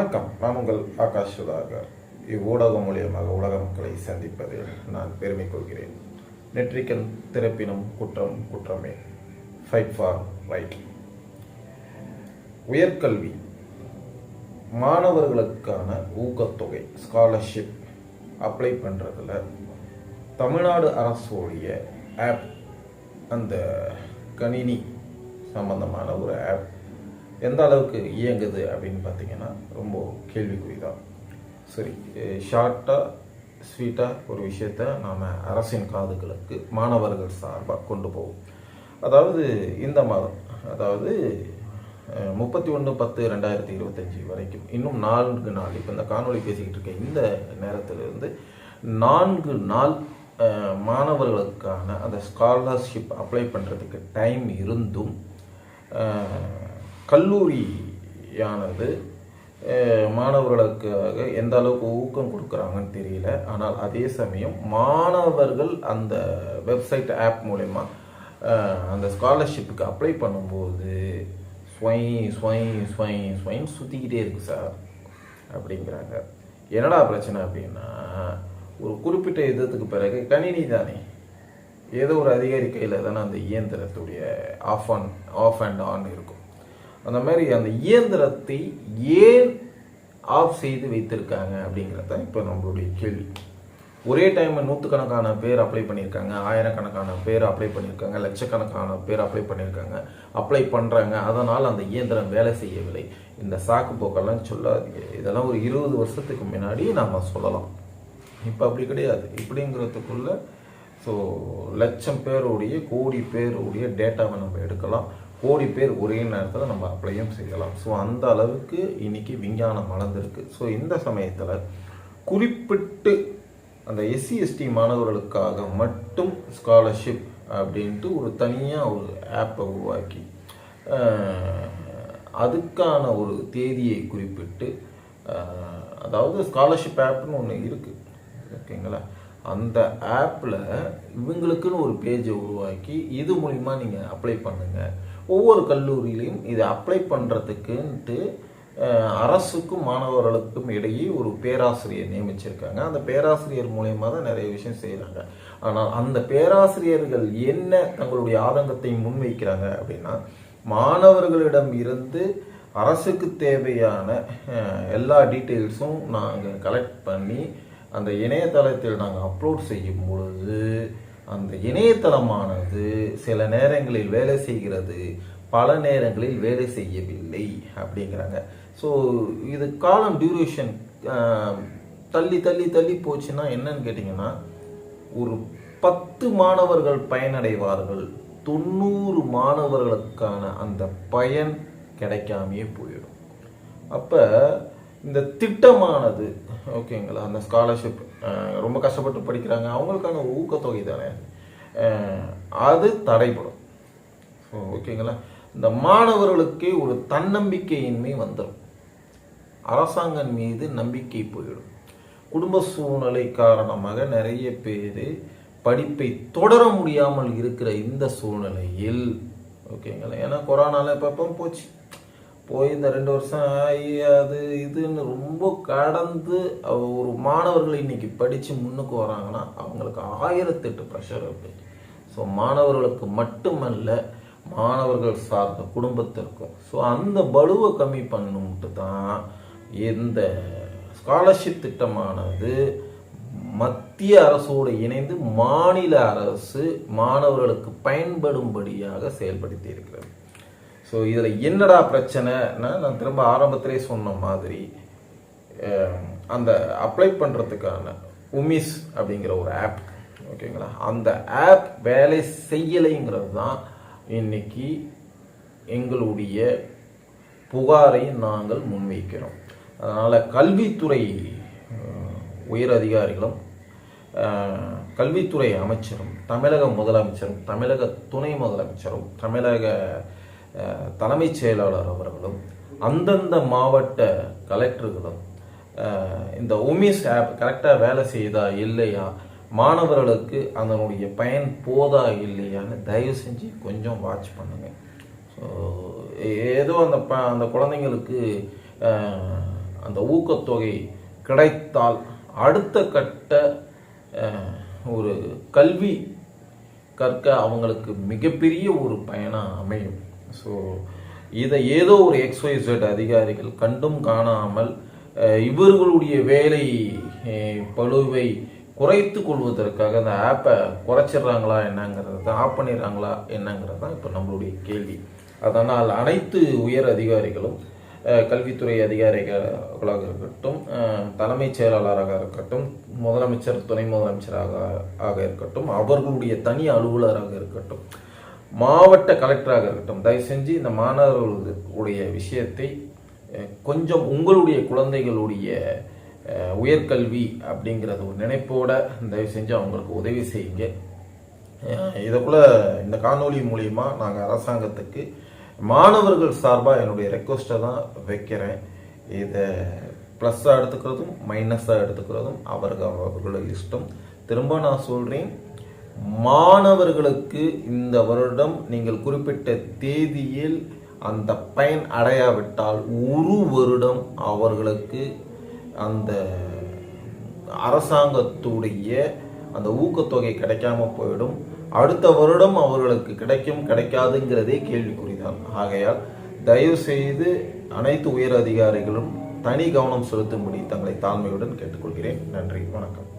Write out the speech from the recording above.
வணக்கம். நான் உங்கள் ஆகாஷ் சுதாகர். இவ்வூடகம் மூலியமாக உலக மக்களை சந்திப்பதில் நான் பெருமை கொள்கிறேன். நெற்றிக்கன் திறப்பினும் குற்றம் குற்றமே. ஃபைட் ஃபார் ரைட் உயர்கல்வி. மாணவர்களுக்கான ஊக்கத்தொகை ஸ்காலர்ஷிப் அப்ளை பண்ணுறதுல தமிழ்நாடு அரசோடைய ஆப் அந்த கணினி சம்பந்தமான ஒரு ஆப் எந்த அளவுக்கு இயங்குது அப்படின்னு பார்த்தீங்கன்னா ரொம்ப கேள்விக்குறி தான் சரி ஷார்ட்டாக ஸ்வீட்டாக ஒரு விஷயத்த நாம் அரசின் காதுகளுக்கு மாணவர்கள் சார்பாக கொண்டு போவோம். அதாவது இந்த மாதம் அதாவது முப்பத்தி ஒன்று பத்து ரெண்டாயிரத்தி இருபத்தஞ்சி வரைக்கும் இன்னும் நான்கு நாள் இப்போ இந்த காணொலி பேசிக்கிட்டு இருக்க இந்த நேரத்திலிருந்து நான்கு நாள் மாணவர்களுக்கான அந்த ஸ்காலர்ஷிப் அப்ளை பண்ணுறதுக்கு டைம் இருந்தும் கல்லூரியானது மாணவர்களுக்காக எந்த அளவுக்கு ஊக்கம் கொடுக்குறாங்கன்னு தெரியல. ஆனால் அதே சமயம் மாணவர்கள் அந்த வெப்சைட் ஆப் மூலயமா அந்த ஸ்காலர்ஷிப்புக்கு அப்ளை பண்ணும்போது ஸ்வை ஸ்வை ஸ்வை ஸ்வைன் சுற்றிக்கிட்டே இருக்கு சார் அப்படிங்கிறாங்க. என்னடா பிரச்சனை அப்படின்னா ஒரு குறிப்பிட்ட யுத்தத்துக்கு பிறகு கணினி தானே. ஏதோ ஒரு அதிகாரி கையில் தானே அந்த இயந்திரத்துடைய off on off and on இருக்கும். அந்த மாதிரி அந்த இயந்திரத்தை ஏன் ஆஃப் செய்து வைத்திருக்காங்க அப்படிங்கிறது தான் இப்போ நம்மளுடைய கேள்வி. ஒரே டைம் நூற்றுக்கணக்கான பேர் அப்ளை பண்ணியிருக்காங்க ஆயிரக்கணக்கான பேர் அப்ளை பண்ணியிருக்காங்க லட்சக்கணக்கான பேர் அப்ளை பண்ணியிருக்காங்க அப்ளை பண்ணுறாங்க அதனால் அந்த இயந்திரம் வேலை செய்யவில்லை. இந்த சாக்கு போக்கெல்லாம் சொல்லாதீங்க. இதெல்லாம் ஒரு இருபது வருஷத்துக்கு முன்னாடி நாம் சொல்லலாம். இப்போ அப்படி கிடையாது. இப்படிங்கிறதுக்குள்ள ஸோ லட்சம் பேருடைய கோடி பேருடைய டேட்டாவை நம்ம எடுக்கலாம். கோடி பேர் ஒரே நேரத்தில் நம்ம அப்ளையும் செய்யலாம். ஸோ அந்த அளவுக்கு இன்றைக்கி விஞ்ஞானம் வளர்ந்துருக்கு. ஸோ இந்த சமயத்தில் குறிப்பிட்டு அந்த எஸ்சி எஸ்டி மாணவர்களுக்காக மட்டும் ஸ்காலர்ஷிப் அப்படின்ட்டு ஒரு தனியாக ஒரு ஆப்பை உருவாக்கி அதுக்கான ஒரு தேதியை குறிப்பிட்டு அதாவது ஸ்காலர்ஷிப் ஆப்னு ஒன்று இருக்குது ஓகேங்களா? அந்த ஆப்பில் இவங்களுக்குன்னு ஒரு பேஜை உருவாக்கி இது மூலிமா நீங்கள் அப்ளை பண்ணுங்கள் ஒவ்வொரு கல்லூரியிலையும் இதை அப்ளை பண்ணுறதுக்குன்ட்டு அரசுக்கும் மாணவர்களுக்கும் இடையே ஒரு பேராசிரியர் நியமிச்சிருக்காங்க. அந்த பேராசிரியர் மூலயமா தான் நிறைய விஷயம் செய்கிறாங்க ஆனால் அந்த பேராசிரியர்கள் என்ன தங்களுடைய ஆதங்கத்தை முன்வைக்கிறாங்க அப்படின்னா மாணவர்களிடம் இருந்து அரசுக்கு தேவையான எல்லா டீட்டெயில்ஸும் நாங்கள் கலெக்ட் பண்ணி அந்த இணையதளத்தில் நாங்கள் அப்லோட் செய்யும் பொழுது அந்த இணையதளமானது சில நேரங்களில் வேலை செய்கிறது பல நேரங்களில் வேலை செய்யவில்லை அப்படிங்கிறாங்க. ஸோ இது காலம் டியூரேஷன் தள்ளி தள்ளி தள்ளி போச்சுன்னா என்னன்னு கேட்டிங்கன்னா ஒரு பத்து மாணவர்கள் பயனடைவார்கள். தொண்ணூறு மாணவர்களுக்கான அந்த பயன் கிடைக்காமையே போயிடும். அப்போ இந்த திட்டமானது ஓகேங்களா அந்த ஸ்காலர்ஷிப் ரொம்ப கஷ்டப்பட்டு படிக்கிறாங்க. அவங்களுக்கான ஊக்கத்தொகை தானே? அது தடைப்படும் ஸோ ஓகேங்களா இந்த மாணவர்களுக்கே ஒரு தன்னம்பிக்கையின்மை வந்துடும் அரசாங்கம் மீது நம்பிக்கை போயிடும். குடும்ப சூழ்நிலை காரணமாக நிறைய பேர் படிப்பை தொடர முடியாமல் இருக்கிற இந்த சூழ்நிலையில் ஓகேங்களா ஏன்னா கொரோனால இப்போ போச்சு. போய் இந்த ரெண்டு வருஷம் ஆகி அது இதுன்னு ரொம்ப கடந்து ஒரு மாணவர்கள் இன்னைக்கு படித்து முன்னுக்கு வராங்கன்னா அவங்களுக்கு ஆயிரத்தெட்டு ப்ரெஷர் இருக்கு ஸோ மாணவர்களுக்கு மட்டுமல்ல மாணவர்கள் சார்ந்த குடும்பத்திற்கும். ஸோ அந்த பலுவை கம்மி பண்ணணும்ட்டு தான் இந்த ஸ்காலர்ஷிப் திட்டமானது மத்திய அரசோடு இணைந்து மாநில அரசு மாணவர்களுக்கு பயன்படும்படியாக செயல்படுத்தி இருக்கிறது. ஸோ இதில் என்னடா பிரச்சனைன்னா நான் திரும்ப ஆரம்பத்திலே சொன்ன மாதிரி அந்த அப்ளை பண்ணுறதுக்கான உமிஸ் அப்படிங்கிற ஒரு ஆப் ஓகேங்களா? அந்த ஆப் வேலை செய்யலைங்கிறது தான் இன்னைக்கு எங்களுடைய புகாரை நாங்கள் முன்வைக்கிறோம். அதனால் கல்வித்துறை உயர் அதிகாரிகளும் கல்வித்துறை அமைச்சரும் தமிழக முதலமைச்சரும் தமிழக துணை முதலமைச்சரும் தமிழக தலைமைச் செயலாளர் அவர்களும் அந்தந்த மாவட்ட கலெக்டர்களும் இந்த உமிஸ் ஆப் கரெக்டாக வேலை செய்தா இல்லையா மாணவர்களுக்கு அதனுடைய பயன் போதா இல்லையான்னு தயவு செஞ்சு கொஞ்சம் வாட்ச் பண்ணுங்க. ஸோ ஏதோ அந்த ப அந்த குழந்தைங்களுக்கு அந்த ஊக்கத்தொகை கிடைத்தால் அடுத்த கட்ட ஒரு கல்வி கற்க அவங்களுக்கு மிகப்பெரிய ஒரு பயனாக அமையும். ஸோ இதை ஏதோ ஒரு எக்ஸ்ஒய்செட் அதிகாரிகள் கண்டும் காணாமல் இவர்களுடைய வேலை பழுவை பளுவை குறைத்து கொள்வதற்காக அந்த ஆப்பை குறைச்சிடுறாங்களா என்னங்கிறது தான் ஆஃப் பண்ணிடுறாங்களா என்னங்கிறது தான் இப்போ நம்மளுடைய கேள்வி. அதனால் அனைத்து உயர் அதிகாரிகளும் கல்வித்துறை அதிகாரிகளாக இருக்கட்டும் தலைமைச் செயலாளராக இருக்கட்டும் முதலமைச்சர் துணை முதலமைச்சராக ஆக இருக்கட்டும் அவர்களுடைய தனி அலுவலராக இருக்கட்டும் மாவட்ட கலெக்டராக இருக்கட்டும் தயவு செஞ்சு இந்த மாணவர்களுடைய விஷயத்தை கொஞ்சம் உங்களுடைய குழந்தைகளுடைய உயர்கல்வி அப்படிங்கிறது ஒரு நினைப்போட தயவு செஞ்சு அவங்களுக்கு உதவி செய்யுங்க. அஹ், இந்த காணொலி மூலயமா நாங்கள் அரசாங்கத்துக்கு மாணவர்கள் சார்பாக என்னுடைய ரெக்வஸ்ட்டை தான் வைக்கிறேன். இதை ப்ளஸ்ஸாக எடுத்துக்கிறதும் மைனஸாக எடுத்துக்கிறதும் அவர்கள் அவர்களோட இஷ்டம். திரும்ப நான் சொல்கிறேன் மாணவர்களுக்கு இந்த வருடம் நீங்கள் குறிப்பிட்ட தேதியில் அந்த பயன் அடையாவிட்டால் ஒரு வருடம் அவர்களுக்கு அந்த அரசாங்கத்துடைய அந்த ஊக்கத்தொகை கிடைக்காம போயிடும். அடுத்த வருடம் அவர்களுக்கு கிடைக்கும் கிடைக்காதுங்கிறதே கேள்விக்குறிதான். ஆகையால் தயவு செய்து அனைத்து உயர் அதிகாரிகளும் தனி கவனம் செலுத்தும்படி தங்களை தாழ்மையுடன் கேட்டுக்கொள்கிறேன். நன்றி வணக்கம்.